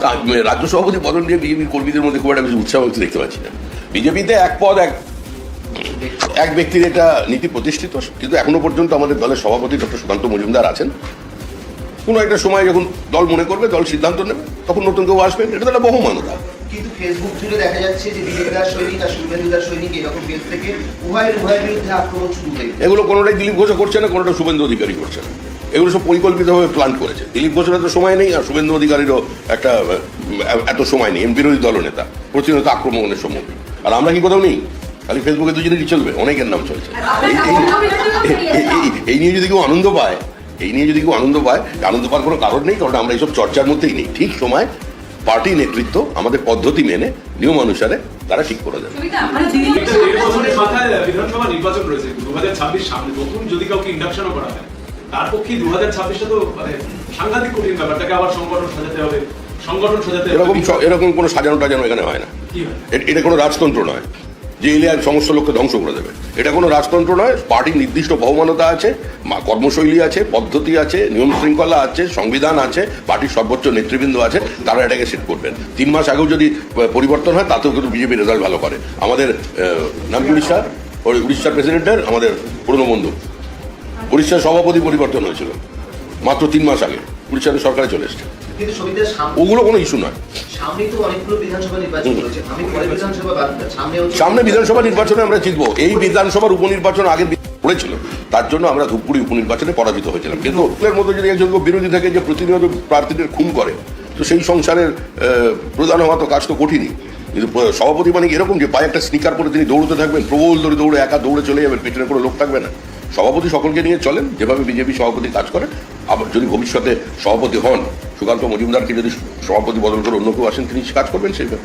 তা- রাজ্য সভাপতি বদল নিয়ে বিজেপির কর্মীদের মধ্যে খুব একটা বেশি উৎসাহ হচ্ছে দেখতে পাচ্ছি না। বিজেপিতে এক পদ এক এক ব্যক্তির এটা নীতি প্রতিষ্ঠিত কিন্তু এখনও পর্যন্ত আমাদের দলের সভাপতি ডক্টর সুকান্ত মজুমদার আছেন। কোনো একটা সময় যখন দল মনে করবে দল সিদ্ধান্ত নেবে তখন নতুন কেউ আসবেন এটা তো একটা বহুমানতা। কিন্তু ফেসবুক জুড়ে দেখা যাচ্ছে যে বিজেপিদার সৈনিক আর শুভেন্দুদার সৈনিক এরকম পেজ থেকে উভয়ের উভয়ের বিরুদ্ধে আক্রমণ শুরু হয়ে এগুলো কোনোটাই দিলীপ ঘোষ করছে না কোনোটা শুভেন্দু অধিকারী করছে না। এগুলো সব পরিকল্পিতভাবে প্ল্যান করেছে। দিলীপ ঘোষের এত সময় নেই আর শুভেন্দু অধিকারীরও একটা এত সময় নেই বিরোধী দলনেতা প্রতিনিয়ত আক্রমণের সম্মুখীন। আর আমরা কি কোথাও নেই? খালি ফেসবুকে দুজনেরই চলবে অনেকের নাম চলছে। এই- নিয়ে যদি কেউ আনন্দ পায় এই নিয়ে যদি কেউ আনন্দ পায় আনন্দ পাওয়ার কোনো কারণ নেই কারণ আমরা এইসব চর্চার মধ্যেই নেই। ঠিক সময় পার্টি নেতৃত্ব আমাদের পদ্ধতি মেনে নিয়ম অনুসারে তারা ঠিক করে দেবে। মানে বিধানসভা নির্বাচন রয়েছে দু হাজার ছাব্বিশ সামনে। নতুন যদি কাউকে ইন্ডাকশনও করা হয় তার পক্ষে দু হাজার ছাব্বিশটা তো মানে সাংঘাতিক কঠিন ব্যাপার তাকে আবার সংগঠন সাজাতে হবে সংগঠন সাজাতে এরকম এরকম কোনো সাজানো টাজানো এখানে হয় না। এটা কোনো রাজতন্ত্র নয়। যে এলে সমস্ত লোককে ধ্বংস করে দেবে। এটা কোনো রাজতন্ত্র নয়। পার্টির নির্দিষ্ট বহুমানতা আছে কর্মশৈলী আছে পদ্ধতি আছে নিয়ম শৃঙ্খলা আছে সংবিধান আছে পার্টির সর্বোচ্চ নেতৃবৃন্দ আছে তারা এটাকে সেট করবেন। তিন মাস আগেও যদি পরিবর্তন হয় তাতেও কিন্তু বিজেপি রেজাল্ট ভালো করে। আমাদের নাম কি উড়িষ্যা ওই উড়িষ্যার প্রেসিডেন্টের আমাদের পুরনো বন্ধু। উড়িষ্যার সভাপতি পরিবর্তন হয়েছিল মাত্র তিন মাস আগে উড়িষ্যার সরকারে চলে এসছে। ওগুলো কোনো ইস্যু নয়। সামনে বিধানসভা নির্বাচন আমরা জিতবো। এই বিধানসভার উপনির্বাচন আগে পড়েছিল তার জন্য আমরা ধূপগুড়ি উপনির্বাচনে পরাজিত হয়েছিলাম। কিন্তু এর মতো যদি একজন বিরোধী থাকে যে প্রতিনিয়ত প্রার্থীদের খুন করে তো সেই সংসারের প্রধান হওয়া তো কাজ তো কঠিনই। কিন্তু সভাপতি মানে এরকম যে পায়ে একটা স্নিকার পরে তিনি দৌড়তে থাকবেন প্রবল ধরে দৌড়ে একা দৌড়ে চলে যাবেন পেছনে কোনো লোক থাকবে না। সভাপতি সকলকে নিয়ে চলেন, যেভাবে বিজেপি সভাপতি কাজ করেন। আবার যদি ভবিষ্যতে সভাপতি হন, সুকান্ত মজুমদারকে যদি সভাপতি বদল করে অন্য কেউ আসেন, তিনি কাজ করবেন সেইভাবে